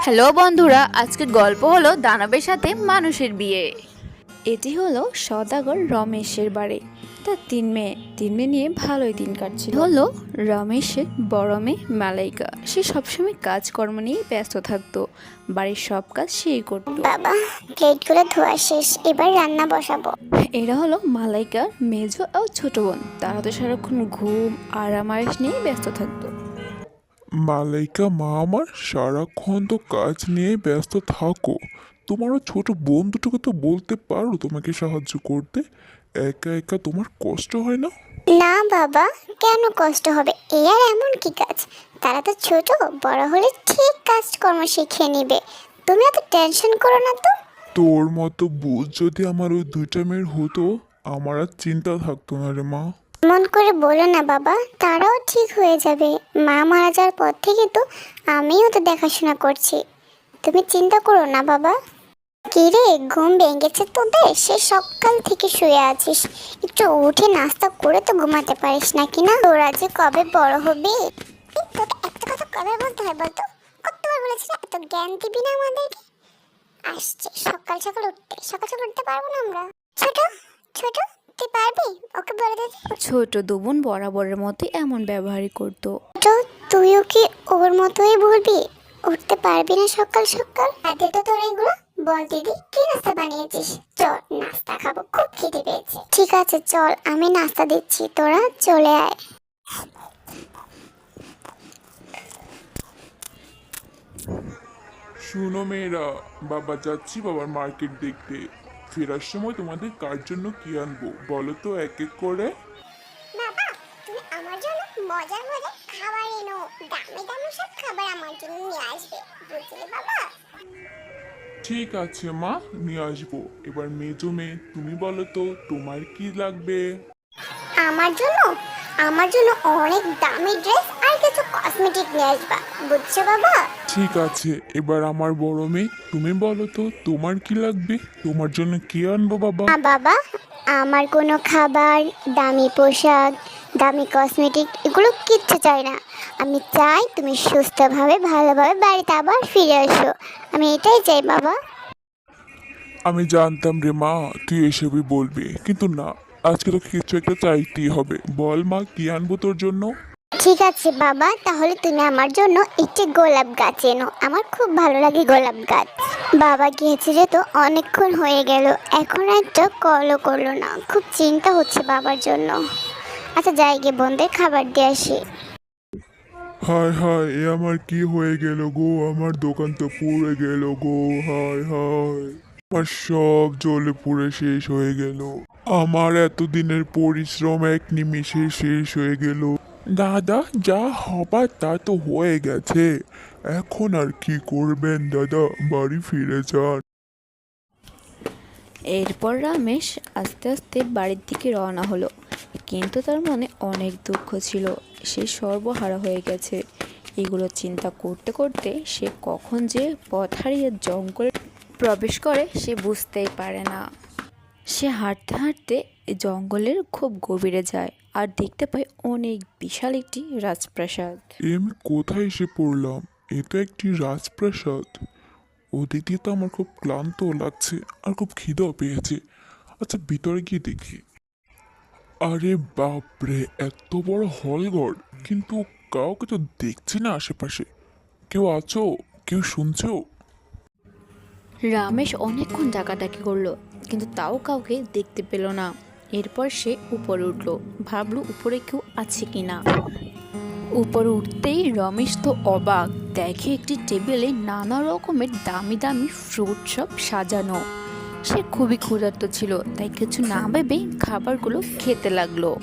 Hello বন্ধুরা আজকের গল্প হলো দানবের সাথে মানুষের বিয়ে। এটি হলো সদাগর রমেশের বাড়ি। তার তিন মেয়ে তিন মেয়ে নিয়ে ভালোই দিন কাটছিল। হলো রমেশের বড় মেয়ে মালাইকা। সে সবসময় কাজকর্ম নিয়ে ব্যস্ত থাকতো। বাড়ির সব কাজ সেই করতো। বাবা প্লেটগুলো ধোয়া শেষ এবার রান্না বসাবো। এরা হলো মালাইকার মেজো ও ছোট বোন। তারা তো সারাক্ষণ ঘুম আরাম আয়েস নিয়ে ব্যস্ত থাকতো। মালাইকা মা আমার সারাক্ষণ তো কাজ নিয়ে ব্যস্ত থাকো। তোমারও ছোট বোন দুটোকে তো বলতে পারো তোমাকে সাহায্য করতে। একা একা তোমার কষ্ট হয় না? না বাবা কেন কষ্ট হবে? এ আর এমন কি কাজ? তারা তো ছোট বড় হলে ঠিক কাজকর্ম শিখে নিবে। তুমি এত টেনশন করো না তো। তোর মতো বুঝ যদি আমার ওই দুইটা মেয়ের হতো আমার আর চিন্তা থাকতো না রে মা। মন করে বলো না বাবা, তারাও ঠিক হয়ে যাবে। মা মারা যাওয়ার পর থেকে তো আমিও তো দেখাশোনা করছি। তুমি চিন্তা করো না বাবা। কিরে ঘুম ভেঙেছে তোদের? সে সকাল থেকে শুয়ে আছিস। একটু উঠে নাস্তা করে তো ঘুমাতে পারিস নাকি না? তোরা যে কবে বড় হবে? তোকে একটা কথা কবে বলতে হয় বলতো? কতবার বলেছি না? এত জ্ঞান দিবি না আমাদেরকে? আসছে, সকাল সকাল উঠতে, সকাল সকাল উঠতে পারব না আমরা? ছোট ছোট তুই পারবি ওকে বলে দে যে, ছোট দুবোন বরাবরের মতো এমন ব্যবহারই করতো। তো তুইও কি ওর মতোই বলবি? উঠতে পারবি না সকাল সকাল? হাতে তো তোর এগুলো বল দিদি কি নাস্তা বানিয়েছিস? চল নাস্তা খাব খুব খিদে পেয়েছে। ঠিক আছে চল আমি নাস্তা দিচ্ছি তোরা চলে আয়। শুনো মেয়েরা বাবা যাচ্ছি বাবার মার্কেট দেখতে। ফেরার সময় তোমাদের কার জন্য কি আনব? বলো তো এক এক করে। বাবা তুমি আমার জন্য মজার মজার খাবার এনো। দামি দামি সব খাবার আমার জন্য নিয়ে আসবে বুঝলি বাবা? ঠিক আছে মা নিয়ে আসব। এবার মেজো মেয়ে তুমি বলো তো তোমার কি লাগবে? আমার জন্য? আমার জন্য অনেক দামি ড্রেস কসমেটিক নিয়ে আসবা বুঝছ বাবা? ঠিক আছে এবার আমার বড় মেয়ে তুমি বলো তো তোমার কি লাগবে? তোমার জন্য কি আনব বাবা? না বাবা আমার কোনো খাবার দামি পোশাক দামি কসমেটিক এগুলো কিচ্ছু চাই না। আমি চাই তুমি সুস্থভাবে ভালোভাবে বাড়িতে আবার ফিরে আসো। আমি এটাই চাই বাবা। আমি জানতাম রে মা তুই এসবই বলবি। কিন্তু না আজকে তো কিছু একটা চাইতেই হবে। বল মা কি আনব তোর জন্য? ঠিক আছে, বাবা। তাহলে তুমি আমার জন্য একটি গোলাপ গাছ এনো। আমার খুব ভালো লাগে গোলাপ গাছ। বাবা গিয়েছে তো অনেকক্ষণ হয়ে গেল। এখন একটা কলও করল না। খুব চিন্তা হচ্ছে বাবার জন্য। আচ্ছা যাই গিয়ে বোনদের খাবার দিয়ে আসি। হায় হায়, এ আমার কি হয়ে গেল গো? আমার দোকান তো পুড়ে গেল গো। হায় হায়। আমার সব জ্বলে পুড়ে শেষ হয়ে গেল। আমার এতদিনের পরিশ্রম এক নিমিষে শেষ হয়ে গেল। দাদা, যা হবার তা তো হয়ে গেছে। এখন আর কি করবেন দাদা? বাড়ি ফিরে যান। এরপর রমেশ আস্তে আস্তে বাড়ির দিকে রওনা হলো। কিন্তু তার মনে অনেক দুঃখ ছিল। সে সর্বহারা হয়ে গেছে। এগুলো চিন্তা করতে করতে সে কখন যে পথ হারিয়ে জঙ্গলে প্রবেশ করে সে বুঝতেই পারে না। সে হাঁটতে হাঁটতে জঙ্গলের খুব গভীরে যায় আর দেখতে পায় অনেক বিশাল একটি রাজপ্রাসাদ। এ আমি কোথায় এসে পড়লাম? এ তো একটি রাজপ্রাসাদ। ওদিক দিয়ে তো আমার খুব ক্লান্ত লাগছে আর খুব খিদেও পেয়েছে। আচ্ছা ভিতরে গিয়ে দেখি। আরে বাপরে এত বড় হলঘর। কিন্তু কাউকে তো দেখছি না আশেপাশে। কেউ আছো? কেউ শুনছো? রামেশ অনেকক্ষণ ডাকাডাকি করল কিন্তু তাও কাউকে দেখতে পেল না। এরপর সে উপরে উঠল। ভাবলো, উপরে কেউ আছে কি না উপরে উঠতেই রমেশ তো অবাক। দেখে একটি টেবিলে নানা রকমের দামি দামি ফ্রুট সব সাজানো। সে খুবই ক্ষুধার্ত ছিল, তাই কিছু না ভেবেই খাবারগুলো খেতে লাগল।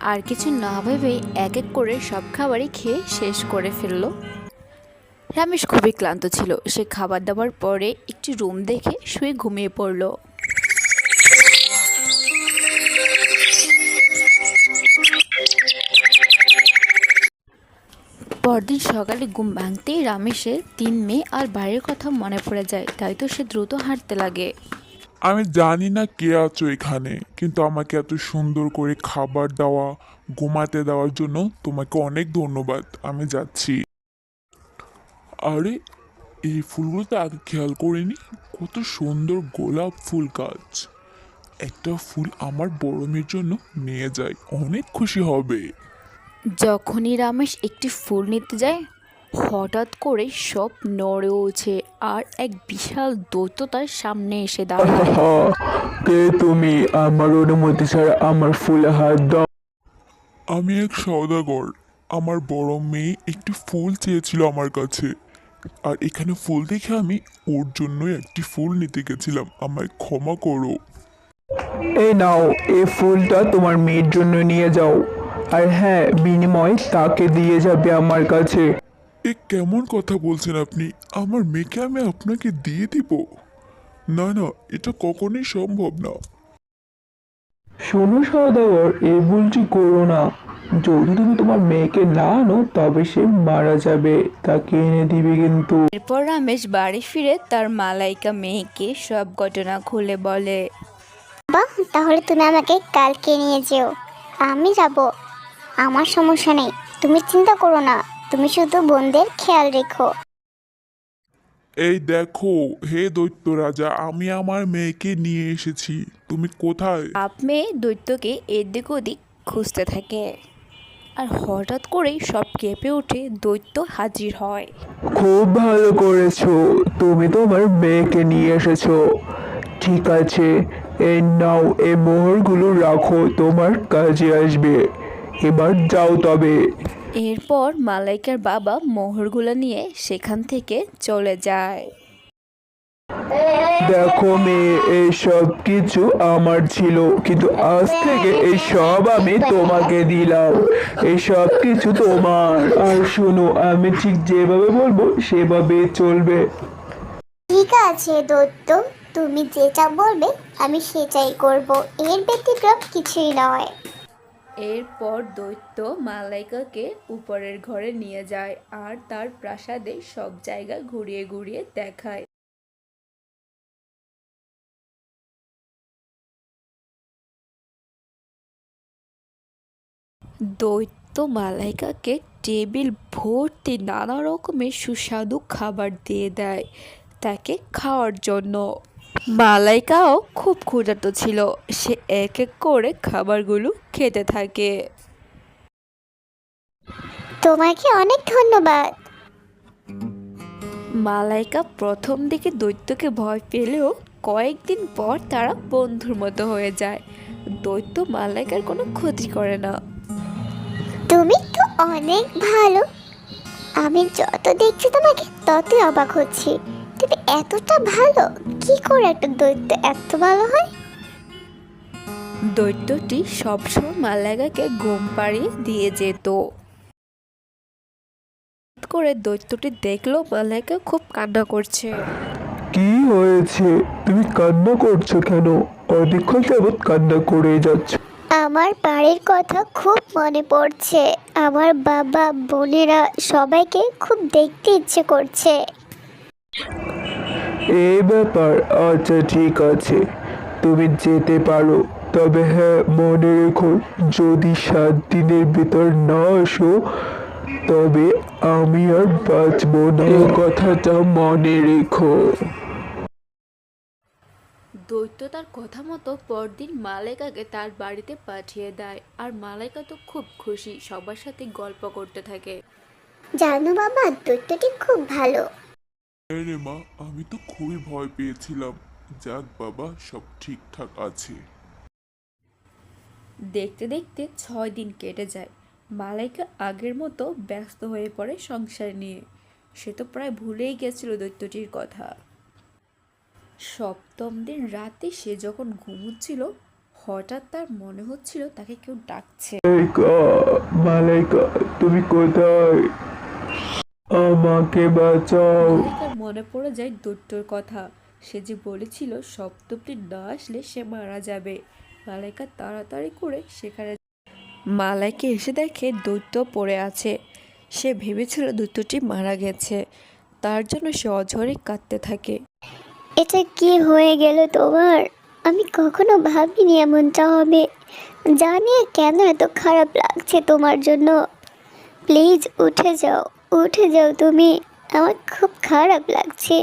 আর কিছু না ভেবেই এক এক করে সব খাবারই খেয়ে শেষ করে ফেলল। রমেশ খুবই ক্লান্ত ছিল। সে খাবার দাবার পরে একটি রুম দেখে শুয়ে ঘুমিয়ে পড়ল। পরদিন সকালে ঘুম ভাঙতেই রমেশের তিন মেয়ে আর বাড়ির কথা মনে পড়ে যায়, তাই তো সে দ্রুত হাঁটতে লাগে। আমি জানি না কে আছো এখানে, কিন্তু আমাকে এত সুন্দর করে খাবার দেওয়া, ঘুমাতে দেওয়ার জন্য তোমাকে অনেক ধন্যবাদ, আমি যাচ্ছি। আরে, এই ফুলগুলো তো আগে খেয়াল করিনি, কত সুন্দর গোলাপ ফুল গাছ। একটা ফুল আমার বড় মেয়ের জন্য নিয়ে যাই, অনেক খুশি হবে। যখনই রমেশ একটি ফুল নিতে যায় হঠাৎ করে সব নড়ে ওঠে আর এক বিশাল দৈত্য তার সামনে এসে দাঁড়ায়। হা কে তুমি? আমার অনুমতি ছাড়া আমার ফুলে হাত দাও। আমি এক সওদাগর। আমার বড় মেয়ে একটি ফুল চেয়েছিল আমার কাছে। আর এখানে ফুল দেখে আমি ওর জন্য একটি ফুল নিতে গেছিলাম। আমায় ক্ষমা করো। এই নাও এই ফুলটা তোমার মেয়ের জন্য নিয়ে যাও। আর হ্যাঁ বিনিময় তাকে দিয়ে যাবে আমার কাছে। এ কেমন কথা বলছেন আপনি? আমার মেয়েকে আমি আপনাকে দিয়ে দিব। না না এটা কখনোই সম্ভব না। শোনো সদাগর এই ভুলটি করো না। যদি তুমি তোমার মেয়েকে না আনো তবে সে মারা যাবে। তাকে এনে দিবে কিন্তু। এরপর রমেশ বাড়ি ফিরে তার মালাইকা মেয়েকে সব ঘটনা খুলে বলে বাহ তাহলে তুমি আমাকে কালকে নিয়ে যেও। আমি যাব। আমার সমস্যা নেই। তুমি চিন্তা করো না। তুমি শুধু বোনদের খেয়াল রেখো। এই দেখো হে দৈত্য রাজা আমি আমার মেয়েকে নিয়ে এসেছি। তুমি কোথায়? বাপ মেয়ে দৈত্যকে এদিক ওদিক খুঁজতে থাকে। আর হঠাৎ করেই সব কেঁপে উঠে দৈত্য হাজির হয়। খুব ভালো করেছ। তুমি তোমার মেয়েকে নিয়ে এসেছ। ঠিক আছে এই নাও এ মোহরগুলো রাখো তোমার কাজে আসবে। এবার যাও তবে। এরপর মালাইকার বাবা মোহরগুলো নিয়ে সেখান থেকে চলে যায়। দেখো মেয়ে এই সব কিছু আমার ছিল কিন্তু আজ থেকে এই সব আমি তোমাকে দিলাম। এই সব কিছু তোমার। আর শোনো আমি ঠিক যেভাবে বলব সেভাবে চলবে। ঠিক আছে দত্ত তুমি যেটা বলবে আমি সেটাই করব। এর ব্যতিক্রম কিছুই নয়। এরপর দৈত্য মালাইকাকে উপরের ঘরে নিয়ে যায় আর তার প্রাসাদে সব জায়গা ঘুরিয়ে ঘুরিয়ে দেখায়। দৈত্য মালাইকাকে টেবিল, ভর্তি নানা রকমের সুস্বাদু খাবার দিয়ে দেয় তাকে খাওয়ার জন্য। মালাইকাও খুব ক্ষুধার্ত ছিল। সে এক এক করে খাবারগুলো খেতে থাকে। তোমাকে অনেক ধন্যবাদ। মালাইকা প্রথম দিকে দৈত্যকে ভয় পেলেও কয়েকদিন পর তারা বন্ধুর মতো হয়ে যায়। দৈত্য মালাইকার কোনো ক্ষতি করে না। তুমি তো অনেক ভালো। আমি যত দেখছি তোমাকে ততই অবাক হচ্ছি। তুমি এতটা ভালো কি করে একটা দৈত্য এত ভালো হয়? দৈত্যটি সবসময় মালাইকাকে ঘুম পাড়িয়ে দিয়ে যেত। হঠাৎ করে দৈত্যটি দেখল মালাইকা খুব কান্না করছে। কি হয়েছে? তুমি কান্না করছ কেন? অনেকক্ষণ যাবৎ কান্না করে যাচ্ছ। আমার বাড়ির কথা খুব মনে পড়ছে। আমার বাবা বোনেরা সবাইকে খুব দেখতে ইচ্ছে করছে। এই ব্যাপার আচ্ছা ঠিক আছে। তুমি যেতে পারো। তবে হ্যাঁ মনে রেখো যদি সাত দিনের ভিতর না আসো তবে আমি আর বাঁচবো না। কথাটা মনে রেখো। দৈত্য তার কথা মতো পরদিন মালাইকাকে তার বাড়িতে পাঠিয়ে দেয়। আর মালাইকা তো খুব খুশি সবার সাথে গল্প করতে থাকে। জানো বাবা দৈত্যটি খুব ভালো। হ্যাঁ রে মা আমি তো খুবই ভয় পেয়েছিলাম। যাক বাবা সব ঠিকঠাক আছে। দেখতে দেখতে ছয় দিন কেটে যায়। মালাইকা আগের মতো ব্যস্ত হয়ে পড়ে সংসার নিয়ে। সে তো প্রায় ভুলেই গেছিল দৈত্যটির কথা। সপ্তম দিন রাতে সে যখন ঘুমুচ্ছিল হঠাৎ তার মনে হচ্ছিল তাকে কেউ ডাকছে। মালাইকা মালাইকা তুমি কোথায়? আমাকে বাঁচাও। মনে পড়ে যায় দৈত্যর কথা। সে যে বলেছিল সপ্তমটি না আসলে সে মারা যাবে। মালাইকা তাড়াতাড়ি করে সেখানে মালাইকে এসে দেখে দৈত্য পড়ে আছে। সে ভেবেছিল দৈত্যটি মারা গেছে। তার জন্য সে অঝরে কাঁদতে থাকে। এটা কি হয়ে গেল তোমার? আমি কখনো ভাবিনি এমনটা হবে। জানি কেন এত খারাপ লাগছে তোমার জন্য? প্লিজ, উঠে যাও উঠে যাও তুমি। আমার খুব খারাপ লাগছে।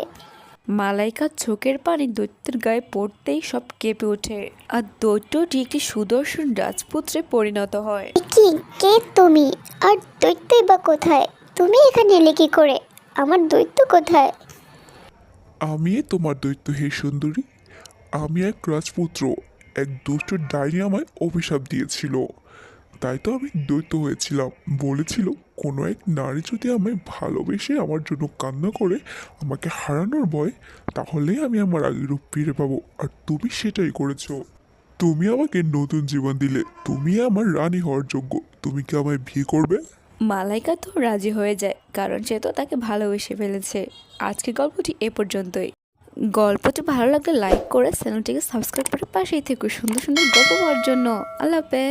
মালাইকার চোখের পানি দৈত্যের গায়ে পড়তেই সব কেঁপে ওঠে আর দৈত্যটি একটি সুদর্শন রাজপুত্রে পরিণত হয়। কি কে তুমি? আর দৈত্যই বা কোথায়? তুমি এখানে এলে কি করে? আমার দৈত্য কোথায়? আমি তোমার দৈত্য হে সুন্দরী। আমি এক রাজপুত্র এক দুষ্ট ডাইনি আমায় অভিশাপ দিয়েছিল। তাই তো আমি দৈত্য হয়েছিলাম। বলেছিল, কোনো এক নারী যদি আমায় ভালোবেসে আমার জন্য কান্না করে, আমাকে হারানোর ভয় তাহলেই আমি আমার আগের রূপ ফিরে পাবো। আর তুমি সেটাই করেছ। তুমি আমাকে নতুন জীবন দিলে। তুমি আমার রানী হওয়ার যোগ্য। তুমি কি আমায় বিয়ে করবে? মালাইকা তো রাজি হয়ে যায়, কারণ সে তো তাকে ভালোবেসে ফেলেছে। আজকের গল্পটি এ পর্যন্তই। গল্পটি ভালো লাগলে লাইক করে চ্যানেলটিকে সাবস্ক্রাইব করে পাশেই থেকে। সুন্দর সুন্দর গল্প পাওয়ার জন্য। আল্লাহ হাফেজ।